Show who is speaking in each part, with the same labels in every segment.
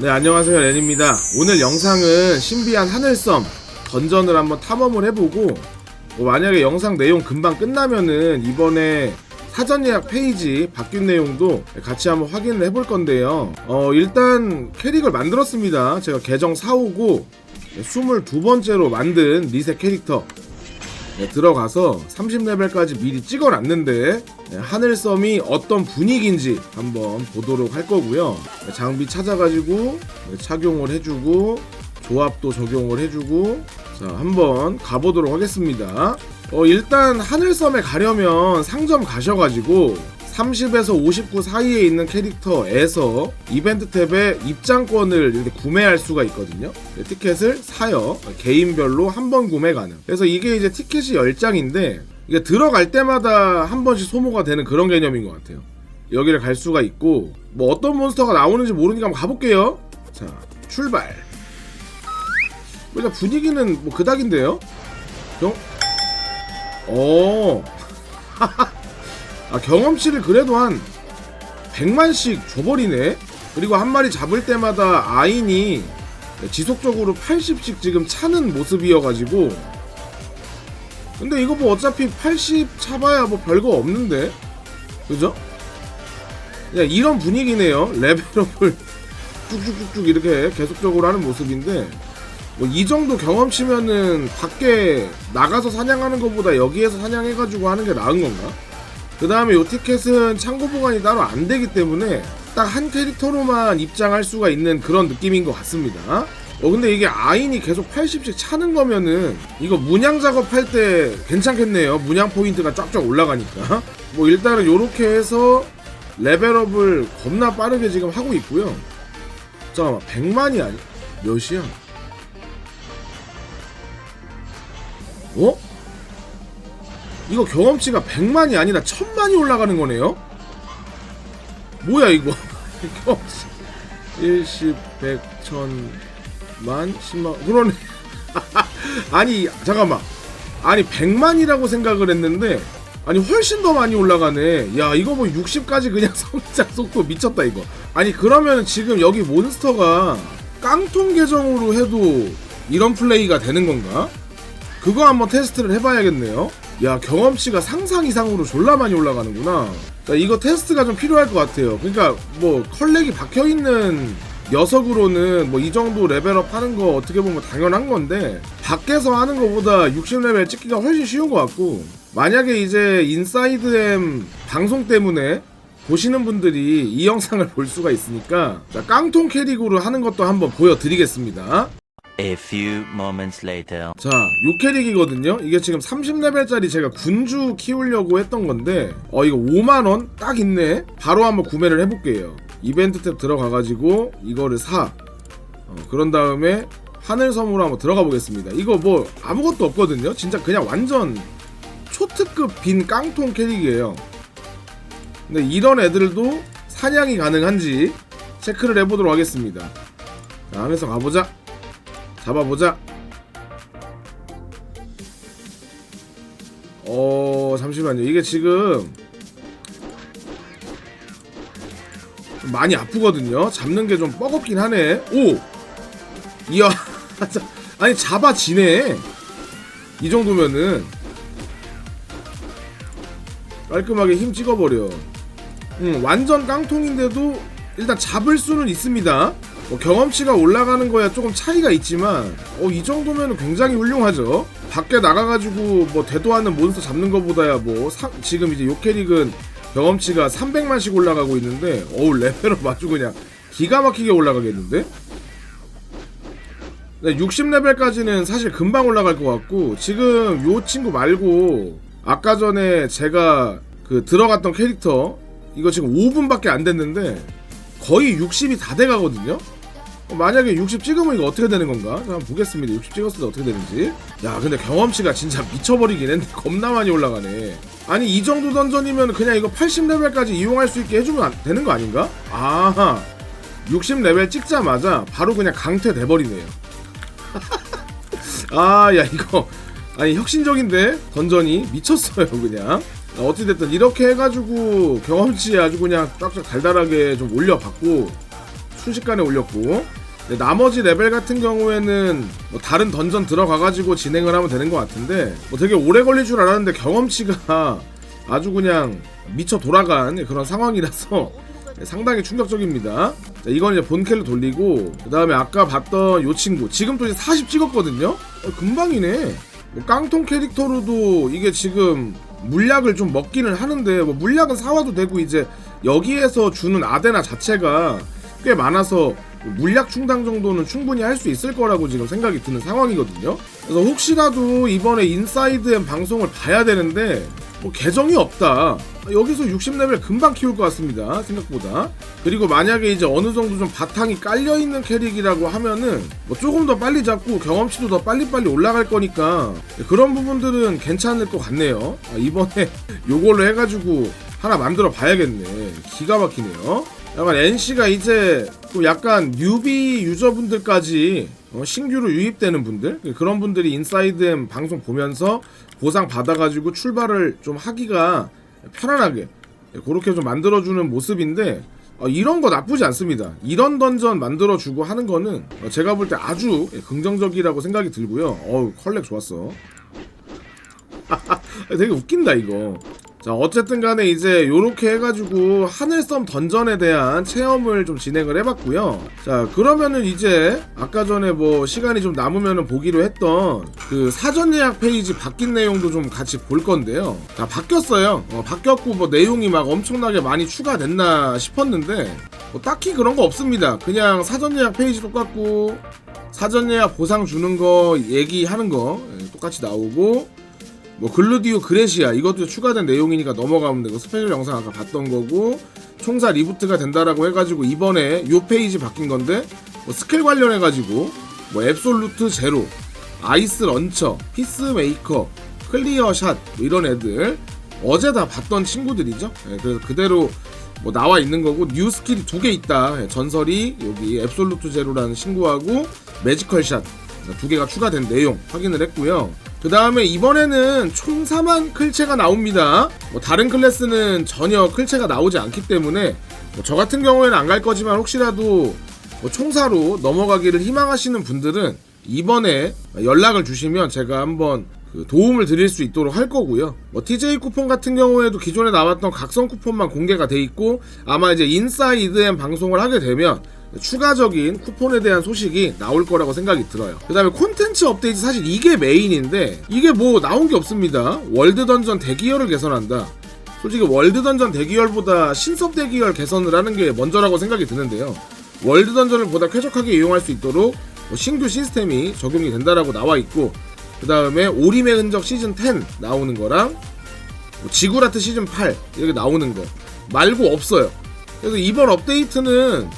Speaker 1: 네 안녕하세요. 렌입니다. 오늘 영상은 신비한 하늘섬 던전을 한번 탐험을 해보고 뭐 만약에 영상 내용 금방 끝나면은 이번에 사전 예약 페이지 바뀐 내용도 같이 한번 확인을 해볼 건데요. 어 일단 캐릭을 만들었습니다. 제가 계정 사오고 22번째로 만든 리셋 캐릭터 네, 들어가서 30레벨까지 미리 찍어놨는데 네, 하늘섬이 어떤 분위기인지 한번 보도록 할 거고요. 네, 장비 찾아가지고 네, 착용을 해주고 조합도 적용을 해주고 자 한번 가보도록 하겠습니다. 어, 일단 하늘섬에 가려면 상점 가셔가지고 30에서 59 사이에 있는 캐릭터에서 이벤트 탭에 입장권을 이렇게 구매할 수가 있거든요. 네, 티켓을 사요. 개인별로 한 번 구매 가능. 그래서 이게 이제 티켓이 10장인데 이게 들어갈 때마다 한 번씩 소모가 되는 그런 개념인 것 같아요. 여기를 갈 수가 있고 뭐 어떤 몬스터가 나오는지 모르니까 한번 가볼게요. 자 출발. 일단 분위기는 뭐 그닥인데요. 경. 어. 아 경험치를 그래도 한 100만씩 줘버리네? 그리고 한 마리 잡을 때마다 아인이 지속적으로 80씩 지금 차는 모습이어가지고. 근데 이거 뭐 어차피 80 차봐야 뭐 별거 없는데? 그죠? 그냥 이런 분위기네요. 레벨업을 쭉쭉쭉쭉 이렇게 계속적으로 하는 모습인데. 뭐 이 정도 경험치면은 밖에 나가서 사냥하는 것보다 여기에서 사냥해가지고 하는 게 나은 건가? 그 다음에 이 티켓은 창고 보관이 따로 안 되기 때문에 딱 한 캐릭터로만 입장할 수가 있는 그런 느낌인 것 같습니다. 어 근데 이게 아인이 계속 80씩 차는 거면은 이거 문양 작업할 때 괜찮겠네요. 문양 포인트가 쫙쫙 올라가니까. 뭐 일단은 요렇게 해서 레벨업을 겁나 빠르게 지금 하고 있고요. 잠깐만 100만이 아니 몇이야? 어? 이거 경험치가 100만이 아니라 1000만이 올라가는 거네요? 뭐야 이거 경험치 10, 100, 1000만, 10만 그러네 아니 잠깐만 아니 100만이라고 생각을 했는데 아니 훨씬 더 많이 올라가네 야 이거 뭐 60까지 그냥 성장 속도 미쳤다 이거 아니 그러면 지금 여기 몬스터가 깡통 계정으로 해도 이런 플레이가 되는 건가? 그거 한번 테스트를 해봐야겠네요. 야 경험치가 상상 이상으로 졸라 많이 올라가는구나. 자, 이거 테스트가 좀 필요할 것 같아요. 그러니까 뭐 컬렉이 박혀 있는 녀석으로는 뭐 이 정도 레벨업 하는 거 어떻게 보면 당연한 건데 밖에서 하는 것보다 60레벨 찍기가 훨씬 쉬운 것 같고 만약에 이제 인사이드엠 방송 때문에 보시는 분들이 이 영상을 볼 수가 있으니까 자, 깡통 캐릭으로 하는 것도 한번 보여드리겠습니다.
Speaker 2: A few moments later.
Speaker 1: 자, 요 캐릭이거든요. 이게 지금 30레벨짜리 제가 군주 키우려고 했던 건데, 어, 이거 5만 원? 딱 있네. 바로 한번 구매를 해 볼게요. 이벤트 탭 들어가 가지고, 이거를 사. 어, 그런 다음에, 하늘 섬으로 한번 들어가 보겠습니다. 이거 뭐, 아무것도 없거든요. 진짜 그냥 완전 초특급 빈 깡통 캐릭이에요. 근데 이런 애들도 사냥이 가능한지 체크를 해보도록 하겠습니다. 자, 하면서 가보자. 잡아보자. 어 잠시만요. 이게 지금 좀 많이 아프거든요. 잡는 게 좀 뻐겁긴 하네. 오, 이야, 아니 잡아지네. 이 정도면은 깔끔하게 힘 찍어버려. 음, 완전 깡통인데도 일단 잡을 수는 있습니다. 뭐 경험치가 올라가는 거야 조금 차이가 있지만 어, 이 정도면 굉장히 훌륭하죠. 밖에 나가가지고 뭐 대도 않는 몬스터 잡는 것보다야 뭐 사- 지금 이제 요 캐릭은 경험치가 300만씩 올라가고 있는데 어우 레벨업 아주 그냥 기가 막히게 올라가겠는데? 60레벨까지는 사실 금방 올라갈 것 같고 지금 요 친구 말고 아까 전에 제가 그 들어갔던 캐릭터 이거 지금 5분밖에 안 됐는데 거의 60이 다 돼가거든요. 어, 만약에 60 찍으면 이거 어떻게 되는 건가? 자, 한번 보겠습니다. 60 찍었을 때 어떻게 되는지. 야, 근데 경험치가 진짜 미쳐버리긴 했네. 겁나 많이 올라가네. 아니, 이 정도 던전이면 그냥 이거 80레벨까지 이용할 수 있게 해주면 안- 되는 거 아닌가? 아, 60레벨 찍자마자 바로 그냥 강퇴 돼버리네요. 아, 야, 이거. 아니, 혁신적인데? 던전이 미쳤어요, 그냥. 어찌됐든 이렇게 해가지고 경험치 아주 그냥 쫙쫙 달달하게 좀 올려봤고 순식간에 올렸고 네, 나머지 레벨 같은 경우에는 뭐 다른 던전 들어가가지고 진행을 하면 되는 것 같은데 뭐 되게 오래 걸릴 줄 알았는데 경험치가 아주 그냥 미쳐 돌아간 그런 상황이라서 네, 상당히 충격적입니다. 자, 이건 이제 본캐로 돌리고 그 다음에 아까 봤던 요 친구 지금 또 이제 40 찍었거든요. 어, 금방이네. 뭐 깡통 캐릭터로도 이게 지금 물약을 좀 먹기는 하는데 뭐 물약은 사와도 되고 이제 여기에서 주는 아데나 자체가 꽤 많아서 물약 충당 정도는 충분히 할 수 있을 거라고 지금 생각이 드는 상황이거든요. 그래서 혹시라도 이번에 인사이드 엠 방송을 봐야 되는데 뭐 계정이 없다. 여기서 60레벨 금방 키울 것 같습니다. 생각보다. 그리고 만약에 이제 어느 정도 좀 바탕이 깔려 있는 캐릭이라고 하면은 뭐 조금 더 빨리 잡고 경험치도 더 빨리빨리 올라갈 거니까 그런 부분들은 괜찮을 것 같네요. 아, 이번에 요걸로 해가지고 하나 만들어 봐야겠네. 기가 막히네요. 약간 NC가 이제 또 약간 뉴비 유저분들까지 어, 신규로 유입되는 분들 그런 분들이 인사이드엠 방송 보면서 보상 받아가지고 출발을 좀 하기가 편안하게 그렇게 좀 만들어주는 모습인데 어, 이런 거 나쁘지 않습니다. 이런 던전 만들어주고 하는 거는 어, 제가 볼 때 아주 긍정적이라고 생각이 들고요. 어우 컬렉 좋았어. 되게 웃긴다 이거. 자 어쨌든 간에 이제 요렇게 해가지고 하늘섬 던전에 대한 체험을 좀 진행을 해봤고요. 자 그러면은 이제 아까 전에 뭐 시간이 좀 남으면은 보기로 했던 그 사전 예약 페이지 바뀐 내용도 좀 같이 볼 건데요. 자 바뀌었어요. 어, 바뀌었고 뭐 내용이 막 엄청나게 많이 추가됐나 싶었는데 뭐 딱히 그런 거 없습니다. 그냥 사전 예약 페이지 똑같고 사전 예약 보상 주는 거 얘기하는 거 예, 똑같이 나오고 뭐 글루디오 그레시아 이것도 추가된 내용이니까 넘어가면 되고 스페셜 영상 아까 봤던 거고 총사 리부트가 된다라고 해가지고 이번에 요 페이지 바뀐 건데 뭐 스킬 관련해가지고 뭐 앱솔루트 제로 아이스 런처 피스메이커 클리어 샷 뭐 이런 애들 어제 다 봤던 친구들이죠 예, 그래서 그대로 뭐 나와 있는 거고 뉴 스킬이 두 개 있다 예, 전설이 여기 앱솔루트 제로라는 친구하고 매지컬 샷 두 개가 추가된 내용 확인을 했고요. 그 다음에 이번에는 총 4만 클체가 나옵니다. 뭐 다른 클래스는 전혀 클체가 나오지 않기 때문에 뭐 저 같은 경우에는 안 갈 거지만 혹시라도 뭐 총사로 넘어가기를 희망하시는 분들은 이번에 연락을 주시면 제가 한번 그 도움을 드릴 수 있도록 할 거고요. 뭐 TJ 쿠폰 같은 경우에도 기존에 나왔던 각성 쿠폰만 공개가 돼 있고 아마 이제 인사이드엠 방송을 하게 되면 추가적인 쿠폰에 대한 소식이 나올 거라고 생각이 들어요. 그 다음에 콘텐츠 업데이트 사실 이게 메인인데 이게 뭐 나온 게 없습니다. 월드 던전 대기열을 개선한다. 솔직히 월드 던전 대기열보다 신섭 대기열 개선을 하는 게 먼저라고 생각이 드는데요. 월드 던전을 보다 쾌적하게 이용할 수 있도록 뭐 신규 시스템이 적용이 된다라고 나와 있고 그 다음에 오림의 흔적 시즌 10 나오는 거랑 뭐 지구라트 시즌 8 이렇게 나오는 거 말고 없어요. 그래서 이번 업데이트는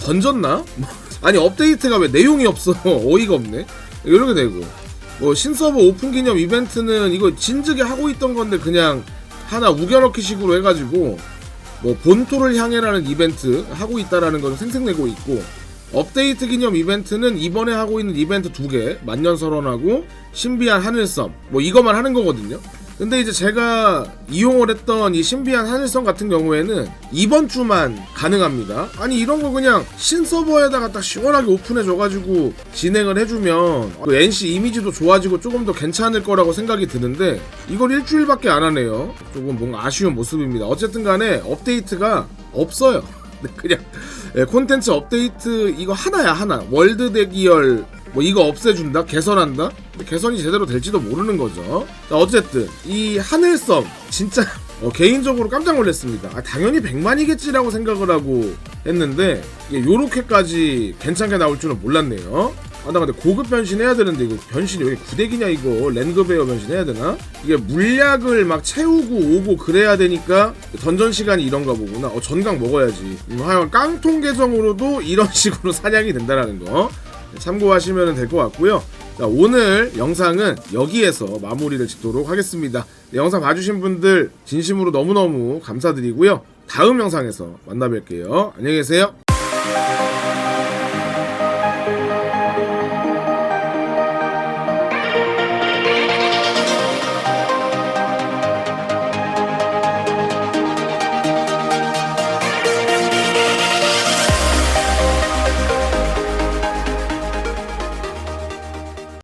Speaker 1: 던졌나? 뭐, 아니 업데이트가 왜 내용이 없어? 어이가 없네. 이렇게 되고. 뭐 신서버 오픈 기념 이벤트는 이거 진즉에 하고 있던 건데 그냥 하나 우겨넣기 식으로 해가지고 뭐 본토를 향해라는 이벤트 하고 있다라는 건 생색내고 있고 업데이트 기념 이벤트는 이번에 하고 있는 이벤트 두 개 만년설원하고 신비한 하늘섬 뭐 이것만 하는 거거든요 근데 이제 제가 이용을 했던 이 신비한 하늘섬 같은 경우에는 이번 주만 가능합니다. 아니 이런 거 그냥 신서버에다가 딱 시원하게 오픈해줘가지고 진행을 해주면 그 NC 이미지도 좋아지고 조금 더 괜찮을 거라고 생각이 드는데 이걸 일주일밖에 안 하네요. 조금 뭔가 아쉬운 모습입니다. 어쨌든 간에 업데이트가 없어요. 네, 그냥 예, 콘텐츠 업데이트 이거 하나야 하나. 월드 대기열 뭐 이거 없애준다? 개선한다? 개선이 제대로 될지도 모르는 거죠. 자 어쨌든 이 하늘섬 진짜 어, 개인적으로 깜짝 놀랐습니다. 아, 당연히 100만이겠지라고 생각을 하고 했는데 이게 요렇게까지 괜찮게 나올 줄은 몰랐네요. 아, 나 근데 고급 변신해야 되는데 이거 변신이 왜 구대기냐 이거? 랜드베어 변신해야 되나? 이게 물약을 막 채우고 오고 그래야 되니까 던전 시간이 이런가 보구나. 어 전강 먹어야지. 음, 하여간 깡통 계정으로도 이런 식으로 사냥이 된다라는 거 참고하시면 될 것 같고요. 자, 오늘 영상은 여기에서 마무리를 짓도록 하겠습니다. 네, 영상 봐주신 분들 진심으로 너무너무 감사드리고요. 다음 영상에서 만나 뵐게요. 안녕히 계세요